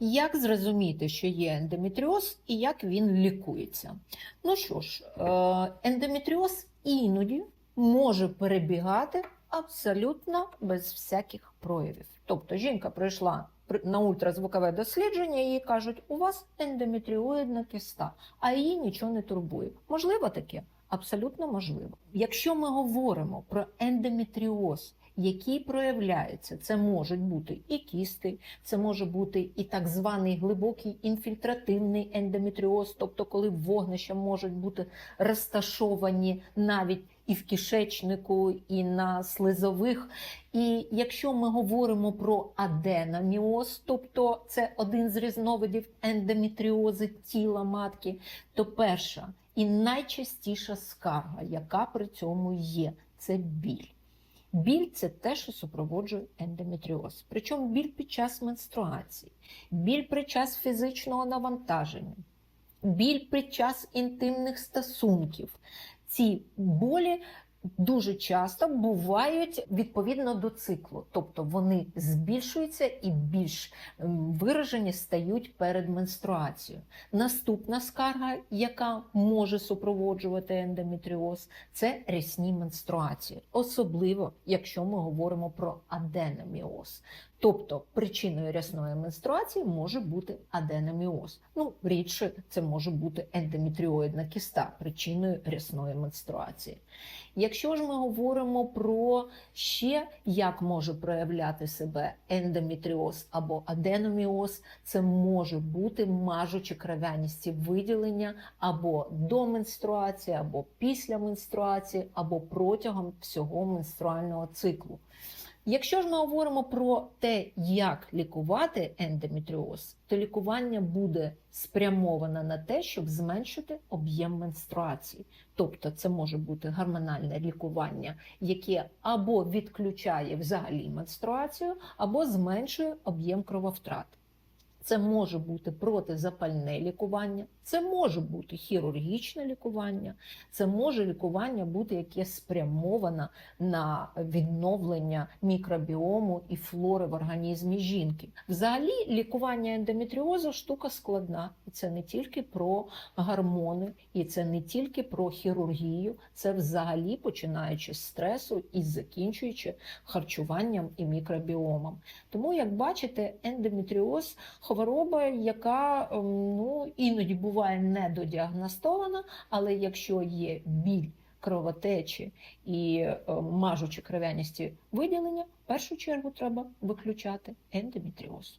Як зрозуміти, що є ендометріоз і як він лікується? Ну що ж, е, ендометріоз іноді може перебігати абсолютно без всяких проявів. Тобто жінка прийшла на ультразвукове дослідження, їй кажуть, у вас ендометріоїдна киста, а її нічого не турбує. Можливо таке? Абсолютно можливо. Якщо ми говоримо про ендометріоз, який проявляється, це можуть бути і кісти, це може бути і так званий глибокий інфільтративний ендометріоз, тобто коли вогнища можуть бути розташовані навіть і в кишечнику, і на слизових. І якщо ми говоримо про аденоміоз, тобто це один з різновидів ендометріози тіла матки, то перша і найчастіша скарга, яка при цьому є, це біль. Біль це те, що супроводжує ендометріоз. Причому біль під час менструації, біль під час фізичного навантаження, біль під час інтимних стосунків. Ці болі дуже часто бувають відповідно до циклу, тобто вони збільшуються і більш ем, виражені стають перед менструацією. Наступна скарга, яка може супроводжувати ендометріоз, це рясні менструації, особливо якщо ми говоримо про аденоміоз. Тобто причиною рясної менструації може бути аденоміоз. Ну, рідше це може бути ендометріоїдна кіста причиною рясної менструації. Якщо ж ми говоримо про ще як може проявляти себе ендометріоз або аденоміоз, це може бути мажучі кров'яністі виділення або до менструації, або після менструації, або протягом всього менструального циклу. Якщо ж ми говоримо про те, як лікувати ендометріоз, то лікування буде спрямоване на те, щоб зменшити об'єм менструації. Тобто це може бути гормональне лікування, яке або відключає взагалі менструацію, або зменшує об'єм крововтрат. Це може бути протизапальне лікування, це може бути хірургічне лікування, це може лікування бути яке спрямоване на відновлення мікробіому і флори в організмі жінки. Взагалі, лікування ендометріозу штука складна. І це не тільки про гормони, і це не тільки про хірургію, це взагалі починаючи з стресу і закінчуючи харчуванням і мікробіомом. Тому, як бачите, ендометріоз хвороба, яка ем, ну, іноді буває недодіагностована, але якщо є біль, кровотечі і е, мажучі кров'яністі виділення, в першу чергу треба виключати ендометріоз.